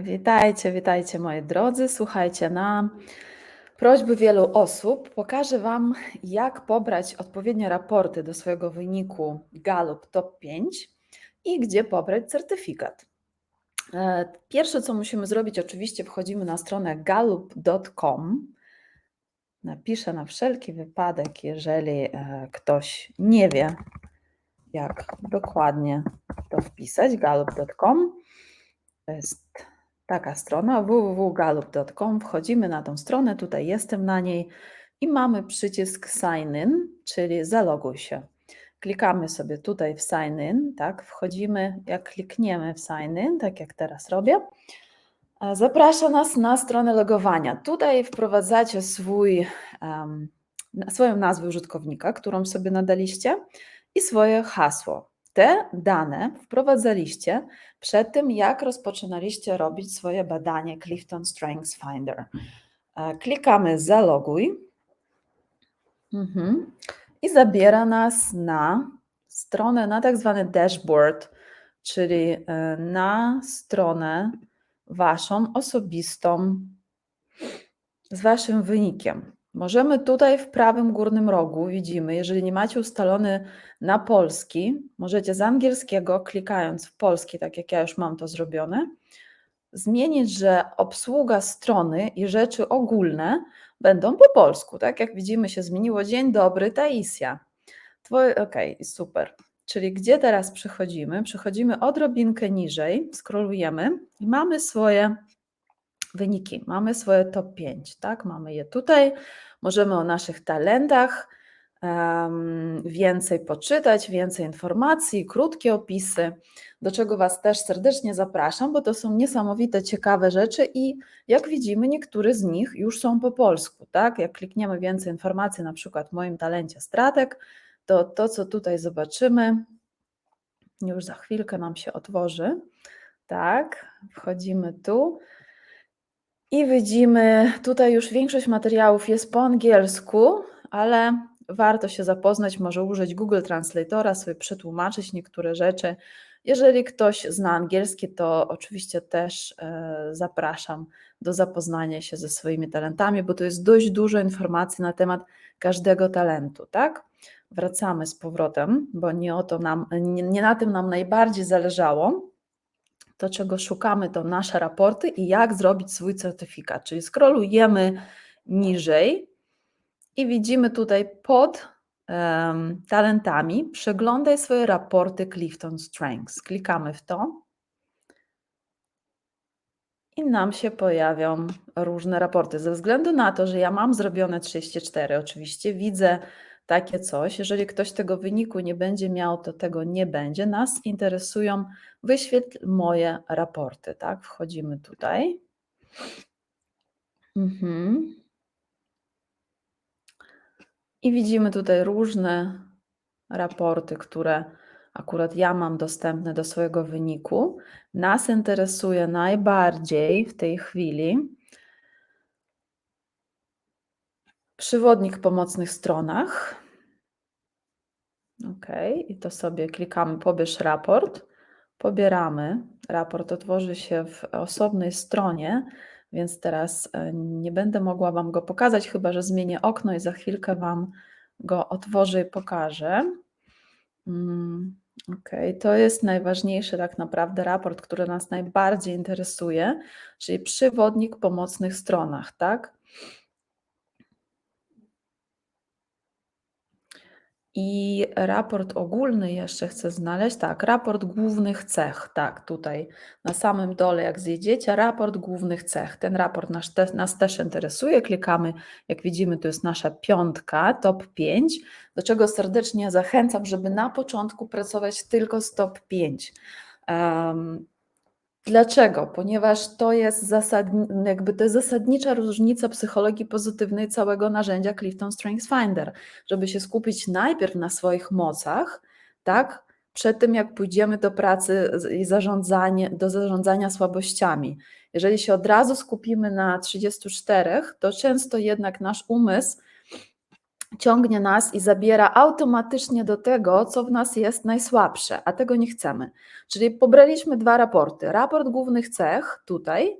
Witajcie, witajcie moi drodzy. Słuchajcie, na prośby wielu osób pokażę Wam, jak pobrać odpowiednie raporty do swojego wyniku Gallup Top 5 i gdzie pobrać certyfikat. E, pierwsze, co musimy zrobić, oczywiście wchodzimy na stronę gallup.com. Napiszę na wszelki wypadek, jeżeli e, ktoś nie wie, jak dokładnie to wpisać, gallup.com. To jest taka strona www.gallup.com. Wchodzimy na tą stronę, tutaj jestem na niej i mamy przycisk Sign In, czyli zaloguj się. Klikamy sobie tutaj w Sign In, tak, wchodzimy, jak klikniemy w Sign In, tak jak teraz robię, zaprasza nas na stronę logowania. Tutaj wprowadzacie swój, um, swoją nazwę użytkownika, którą sobie nadaliście i swoje hasło. Te dane wprowadzaliście przed tym, jak rozpoczynaliście robić swoje badanie Clifton Strengths Finder. E, klikamy zaloguj mhm. i zabiera nas na stronę, na tak zwany dashboard, czyli e, na stronę waszą osobistą z waszym wynikiem. Możemy tutaj w prawym górnym rogu widzimy, jeżeli nie macie ustalony na polski, możecie z angielskiego, klikając w polski, tak jak ja już mam to zrobione, zmienić, że obsługa strony i rzeczy ogólne będą po polsku. Tak jak widzimy, się zmieniło. Dzień dobry, Taisia. Twoje, okej, okay, super. Czyli gdzie teraz przechodzimy? Przechodzimy odrobinkę niżej, skrolujemy i mamy swoje wyniki. Mamy swoje top 5, tak? Mamy je tutaj. Możemy o naszych talentach um, więcej poczytać, więcej informacji, krótkie opisy, do czego Was też serdecznie zapraszam, bo to są niesamowite, ciekawe rzeczy i jak widzimy, niektóre z nich już są po polsku, tak? Jak klikniemy więcej informacji, na przykład w moim talencie stratek, to to, co tutaj zobaczymy, już za chwilkę nam się otworzy. Tak, wchodzimy tu. I widzimy, tutaj już większość materiałów jest po angielsku, ale warto się zapoznać, może użyć Google Translatora, sobie przetłumaczyć niektóre rzeczy. Jeżeli ktoś zna angielski, to oczywiście też e, zapraszam do zapoznania się ze swoimi talentami, bo to jest dość dużo informacji na temat każdego talentu, tak? Wracamy z powrotem, bo nie, o to nam, nie, nie na tym nam najbardziej zależało to, czego szukamy, to nasze raporty i jak zrobić swój certyfikat. Czyli scrollujemy niżej i widzimy tutaj pod um, talentami przeglądaj swoje raporty Clifton Strengths. Klikamy w to i nam się pojawią różne raporty. Ze względu na to, że ja mam zrobione 34, oczywiście widzę takie coś. Jeżeli ktoś tego wyniku nie będzie miał, to tego nie będzie. Nas interesują, wyświetl moje raporty, tak? Wchodzimy tutaj. Mhm. I widzimy tutaj różne raporty, które akurat ja mam dostępne do swojego wyniku. Nas interesuje najbardziej w tej chwili przywodnik po mocnych stronach. OK, i to sobie klikamy pobierz raport. Pobieramy. Raport otworzy się w osobnej stronie, więc teraz e, nie będę mogła Wam go pokazać, chyba że zmienię okno i za chwilkę Wam go otworzę i pokażę. Mm, OK, to jest najważniejszy tak naprawdę raport, który nas najbardziej interesuje, czyli przewodnik po mocnych stronach, tak? I raport ogólny jeszcze chcę znaleźć. Tak, raport głównych cech. Tak, tutaj na samym dole, jak zjedziecie, raport głównych cech. Ten raport nas, te, nas też interesuje. Klikamy, jak widzimy, to jest nasza piątka, top 5, do czego serdecznie zachęcam, żeby na początku pracować tylko z top 5. Um, Dlaczego? Ponieważ to jest, zasadni, jakby to jest zasadnicza różnica psychologii pozytywnej całego narzędzia Clifton Strengths Finder, żeby się skupić najpierw na swoich mocach, tak, przed tym jak pójdziemy do pracy i zarządzanie, do zarządzania słabościami. Jeżeli się od razu skupimy na 34, to często jednak nasz umysł ciągnie nas i zabiera automatycznie do tego, co w nas jest najsłabsze, a tego nie chcemy. Czyli pobraliśmy dwa raporty. Raport głównych cech tutaj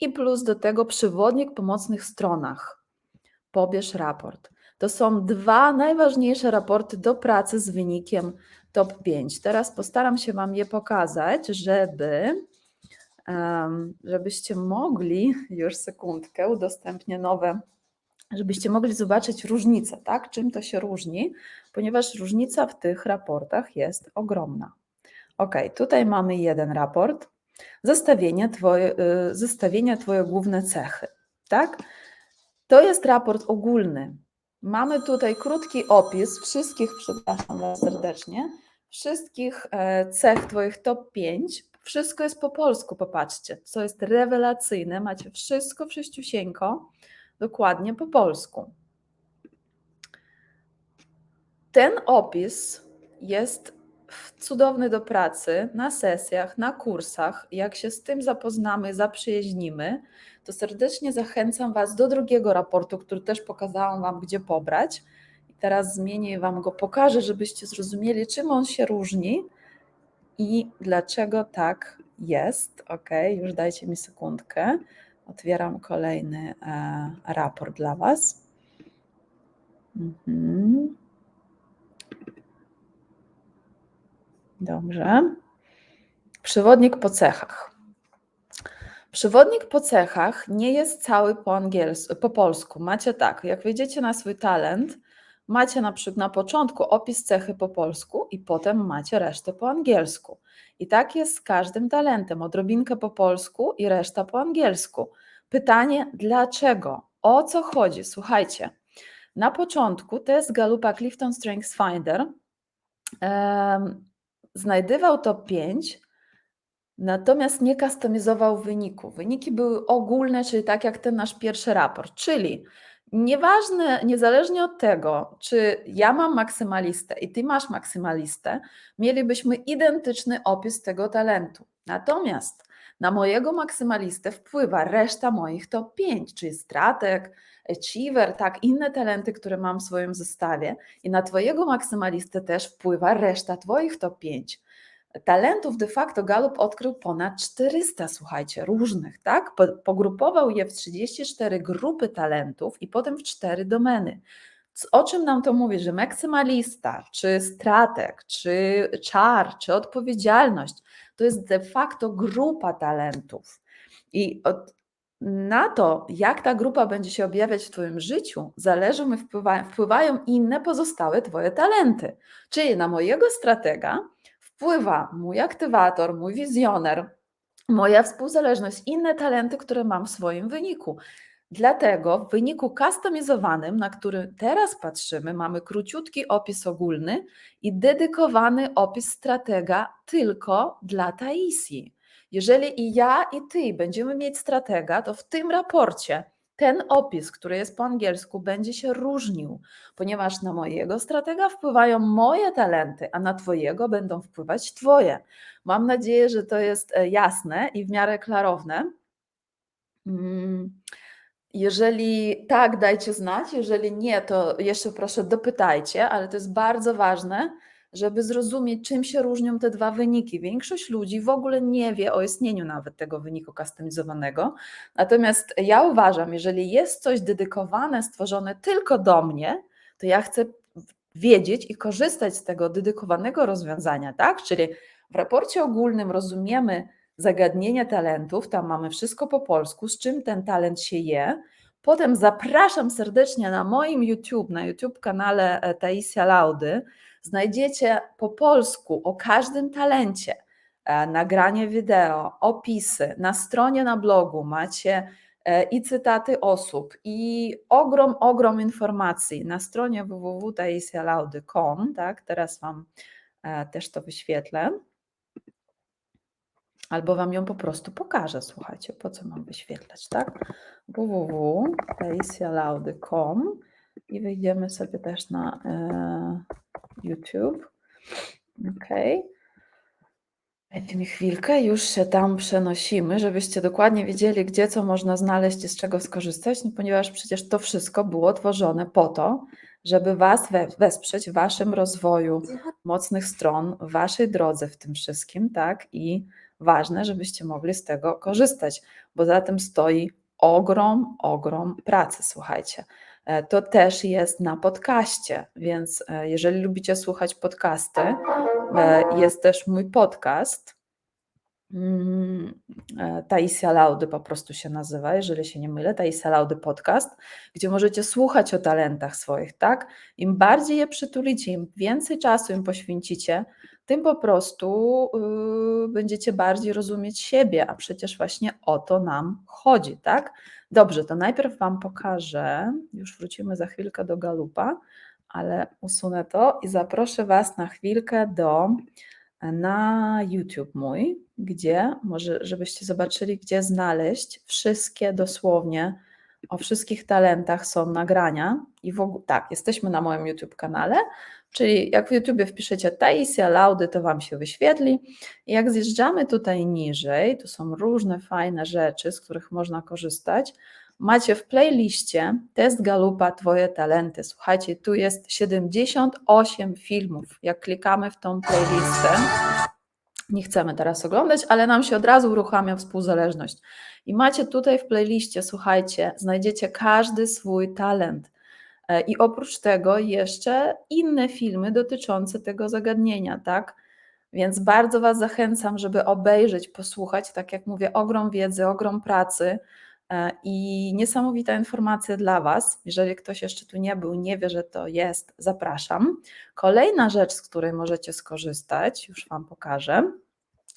i plus do tego przewodnik po mocnych stronach. Pobierz raport. To są dwa najważniejsze raporty do pracy z wynikiem top 5. Teraz postaram się Wam je pokazać, żeby żebyście mogli, już sekundkę, udostępnię nowe, żebyście mogli zobaczyć różnicę, tak? Czym to się różni, ponieważ różnica w tych raportach jest ogromna. Ok, tutaj mamy jeden raport, zestawienie twoje, y, zestawienia Twoje główne cechy, tak? To jest raport ogólny. Mamy tutaj krótki opis wszystkich, przepraszam serdecznie, wszystkich e, cech Twoich top 5. Wszystko jest po polsku, popatrzcie, co jest rewelacyjne. Macie wszystko wszyściusieńko, dokładnie po polsku. Ten opis jest cudowny do pracy na sesjach, na kursach. Jak się z tym zapoznamy, zaprzyjaźnimy, to serdecznie zachęcam Was do drugiego raportu, który też pokazałam Wam, gdzie pobrać. I teraz zmienię i Wam go pokażę, żebyście zrozumieli, czym on się różni i dlaczego tak jest. Ok, już dajcie mi sekundkę. Otwieram kolejny e, raport dla Was. Mhm. Dobrze. Przewodnik po cechach. Przewodnik po cechach nie jest cały po, angielsku, po polsku. Macie tak, jak wejdziecie na swój talent, macie na przykład na początku opis cechy po polsku i potem macie resztę po angielsku. I tak jest z każdym talentem, odrobinkę po polsku i reszta po angielsku. Pytanie, dlaczego? O co chodzi? Słuchajcie, na początku test Galupa Clifton Strengths Finder um, znajdywał top 5, natomiast nie kustomizował wyniku. Wyniki były ogólne, czyli tak jak ten nasz pierwszy raport, czyli nieważne, niezależnie od tego, czy ja mam maksymalistę i ty masz maksymalistę, mielibyśmy identyczny opis tego talentu. Natomiast na mojego maksymalistę wpływa reszta moich top 5, czyli strateg, achiever, tak, inne talenty, które mam w swoim zestawie i na Twojego maksymalistę też wpływa reszta Twoich top 5. Talentów de facto Gallup odkrył ponad 400, słuchajcie, różnych, tak? Pogrupował je w 34 grupy talentów i potem w 4 domeny. O czym nam to mówi, że maksymalista, czy strateg, czy czar, czy odpowiedzialność to jest de facto grupa talentów. I od, na to, jak ta grupa będzie się objawiać w Twoim życiu, zależy, wpływają, wpływają inne pozostałe Twoje talenty. Czyli na mojego stratega wpływa mój aktywator, mój wizjoner, moja współzależność, inne talenty, które mam w swoim wyniku. Dlatego w wyniku kustomizowanym, na który teraz patrzymy, mamy króciutki opis ogólny i dedykowany opis stratega tylko dla Taisji. Jeżeli i ja, i ty będziemy mieć stratega, to w tym raporcie ten opis, który jest po angielsku, będzie się różnił, ponieważ na mojego stratega wpływają moje talenty, a na Twojego będą wpływać Twoje. Mam nadzieję, że to jest e, jasne i w miarę klarowne. Mm, jeżeli tak, dajcie znać. Jeżeli nie, to jeszcze proszę dopytajcie, ale to jest bardzo ważne, żeby zrozumieć, czym się różnią te dwa wyniki. Większość ludzi w ogóle nie wie o istnieniu nawet tego wyniku kustomizowanego. Natomiast ja uważam, jeżeli jest coś dedykowane, stworzone tylko do mnie, to ja chcę wiedzieć i korzystać z tego dedykowanego rozwiązania, tak? Czyli w raporcie ogólnym rozumiemy zagadnienie talentów, tam mamy wszystko po polsku, z czym ten talent się je. Potem zapraszam serdecznie na moim YouTube, na YouTube kanale e, Taisia Laudy, znajdziecie po polsku o każdym talencie e, nagranie wideo, opisy. Na stronie na blogu macie e, i cytaty osób, i ogrom, ogrom informacji. Na stronie www.taisialaudy.com, tak, teraz Wam e, też to wyświetlę. Albo Wam ją po prostu pokażę, słuchajcie, po co mam wyświetlać, tak? www.taisialaudy.com i wejdziemy sobie też na YouTube. Ok. Dajcie mi chwilkę, już się tam przenosimy, żebyście dokładnie wiedzieli, gdzie co można znaleźć i z czego skorzystać, no ponieważ przecież to wszystko było tworzone po to, żeby Was we, wesprzeć w Waszym rozwoju mocnych stron, w Waszej drodze w tym wszystkim, tak? I ważne, żebyście mogli z tego korzystać, bo za tym stoi ogrom, ogrom pracy, słuchajcie. E, to też jest na podcaście, więc e, jeżeli lubicie słuchać podcasty, e, jest też mój podcast. Mm, Taisia Laudy po prostu się nazywa, jeżeli się nie mylę, Taisia Laudy Podcast, gdzie możecie słuchać o talentach swoich, tak? Im bardziej je przytulicie, im więcej czasu im poświęcicie, tym po prostu yy, będziecie bardziej rozumieć siebie, a przecież właśnie o to nam chodzi, tak? Dobrze, to najpierw Wam pokażę, już wrócimy za chwilkę do galupa, ale usunę to i zaproszę Was na chwilkę do na YouTube mój, gdzie może, żebyście zobaczyli, gdzie znaleźć wszystkie dosłownie o wszystkich talentach są nagrania i w ogóle tak, jesteśmy na moim YouTube kanale, czyli jak w YouTube wpiszecie Taisia Laudy, to Wam się wyświetli. Jak zjeżdżamy tutaj niżej, to są różne fajne rzeczy, z których można korzystać. Macie w playliście test Galupa Twoje talenty. Słuchajcie, tu jest 78 filmów. Jak klikamy w tą playlistę, nie chcemy teraz oglądać, ale nam się od razu uruchamia współzależność. I macie tutaj w playliście, słuchajcie, znajdziecie każdy swój talent. E, I oprócz tego jeszcze inne filmy dotyczące tego zagadnienia, tak? Więc bardzo Was zachęcam, żeby obejrzeć, posłuchać. Tak jak mówię, ogrom wiedzy, ogrom pracy e, i niesamowita informacja dla Was. Jeżeli ktoś jeszcze tu nie był, nie wie, że to jest, zapraszam. Kolejna rzecz, z której możecie skorzystać, już Wam pokażę,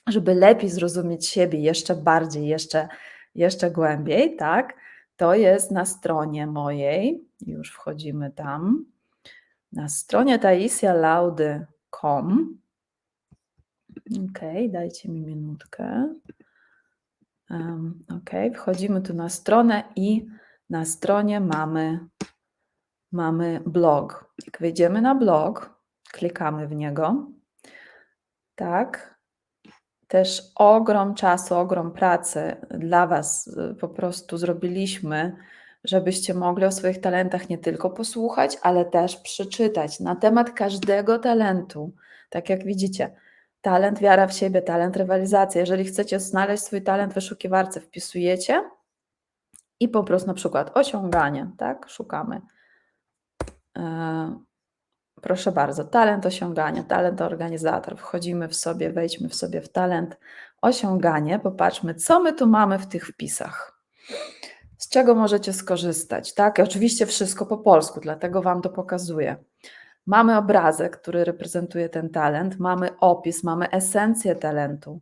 żeby lepiej zrozumieć siebie jeszcze bardziej, jeszcze, jeszcze głębiej, tak? To jest na stronie mojej, już wchodzimy tam, na stronie taisialaudy.com. Ok, dajcie mi minutkę. Um, ok, wchodzimy tu na stronę i na stronie mamy, mamy blog. Jak wejdziemy na blog, klikamy w niego, tak, też ogrom czasu, ogrom pracy dla Was y, po prostu zrobiliśmy, żebyście mogli o swoich talentach nie tylko posłuchać, ale też przeczytać na temat każdego talentu. Tak jak widzicie, talent wiara w siebie, talent rywalizacja. Jeżeli chcecie znaleźć swój talent w wyszukiwarce, wpisujecie i po prostu na przykład osiąganie, tak? Szukamy. E, Proszę bardzo, talent osiągania, talent organizator. Wchodzimy w sobie, wejdźmy w sobie w talent osiąganie. Popatrzmy, co my tu mamy w tych wpisach. Z czego możecie skorzystać? Tak, oczywiście wszystko po polsku, dlatego Wam to pokazuję. Mamy obrazek, który reprezentuje ten talent, mamy opis, mamy esencję talentu.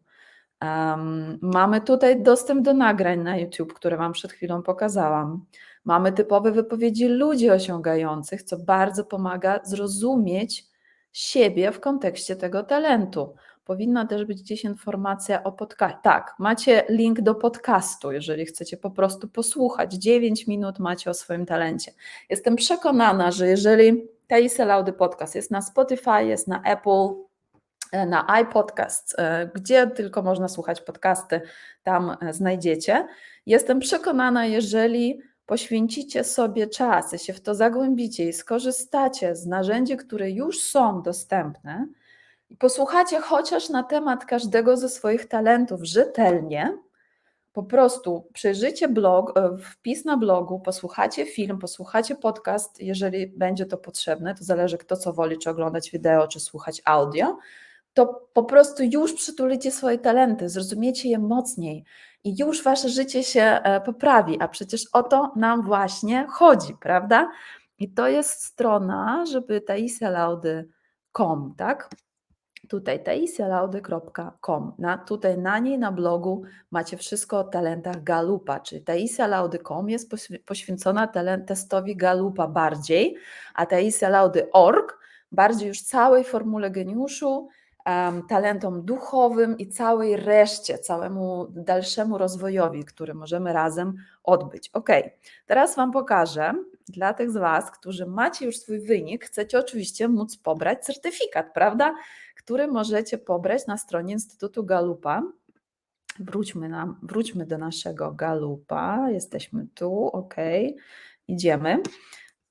Um, mamy tutaj dostęp do nagrań na YouTube, które Wam przed chwilą pokazałam. Mamy typowe wypowiedzi ludzi osiągających, co bardzo pomaga zrozumieć siebie w kontekście tego talentu. Powinna też być gdzieś informacja o podcaście. Tak, macie link do podcastu, jeżeli chcecie po prostu posłuchać. 9 minut macie o swoim talencie. Jestem przekonana, że jeżeli Taisa Laudy Podcast jest na Spotify, jest na Apple, e, na iPodcast, e, gdzie tylko można słuchać podcasty, tam e, znajdziecie. Jestem przekonana, jeżeli poświęcicie sobie czas, się w to zagłębicie i skorzystacie z narzędzi, które już są dostępne, i posłuchacie chociaż na temat każdego ze swoich talentów rzetelnie, po prostu przejrzyjcie blog, e, wpis na blogu, posłuchacie film, posłuchacie podcast, jeżeli będzie to potrzebne, to zależy kto co woli, czy oglądać wideo, czy słuchać audio, to po prostu już przytulicie swoje talenty, zrozumiecie je mocniej i już wasze życie się e, poprawi, a przecież o to nam właśnie chodzi, prawda? I to jest strona, żeby taisialaudy.com, tak? Tutaj taisialaudy.com. Na, tutaj na niej na blogu macie wszystko o talentach Galupa, czyli taisialaudy.com jest poświęcona talent, testowi Galupa bardziej, a taisialaudy.org bardziej już całej formule geniuszu, talentom duchowym i całej reszcie, całemu dalszemu rozwojowi, który możemy razem odbyć. Ok, teraz Wam pokażę dla tych z Was, którzy macie już swój wynik, chcecie oczywiście móc pobrać certyfikat, prawda? Który możecie pobrać na stronie Instytutu Galupa. Wróćmy, na, wróćmy do naszego Galupa. Jesteśmy tu, ok, idziemy.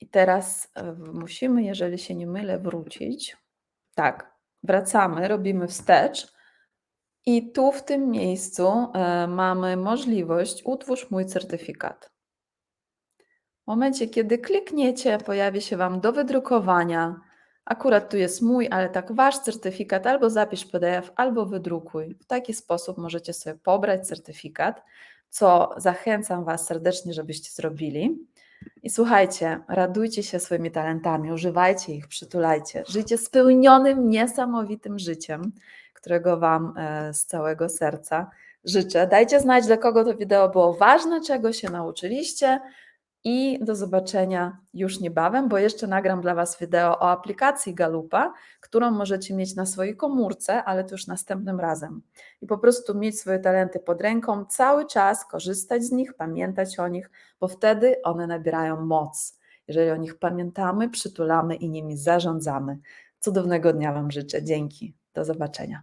I teraz musimy, jeżeli się nie mylę, wrócić. Tak, wracamy, robimy wstecz. I tu w tym miejscu e, mamy możliwość utwórz mój certyfikat. W momencie, kiedy klikniecie, pojawi się Wam do wydrukowania. Akurat tu jest mój, ale tak Wasz certyfikat albo zapisz PDF, albo wydrukuj. W taki sposób możecie sobie pobrać certyfikat, co zachęcam Was serdecznie, żebyście zrobili. I słuchajcie, radujcie się swoimi talentami, używajcie ich, przytulajcie. Żyjcie spełnionym, niesamowitym życiem, którego Wam e, z całego serca życzę. Dajcie znać, dla kogo to wideo było ważne, czego się nauczyliście. I do zobaczenia już niebawem, bo jeszcze nagram dla Was wideo o aplikacji Galupa, którą możecie mieć na swojej komórce, ale to już następnym razem. I po prostu mieć swoje talenty pod ręką, cały czas korzystać z nich, pamiętać o nich, bo wtedy one nabierają moc. Jeżeli o nich pamiętamy, przytulamy i nimi zarządzamy. Cudownego dnia Wam życzę. Dzięki. Do zobaczenia.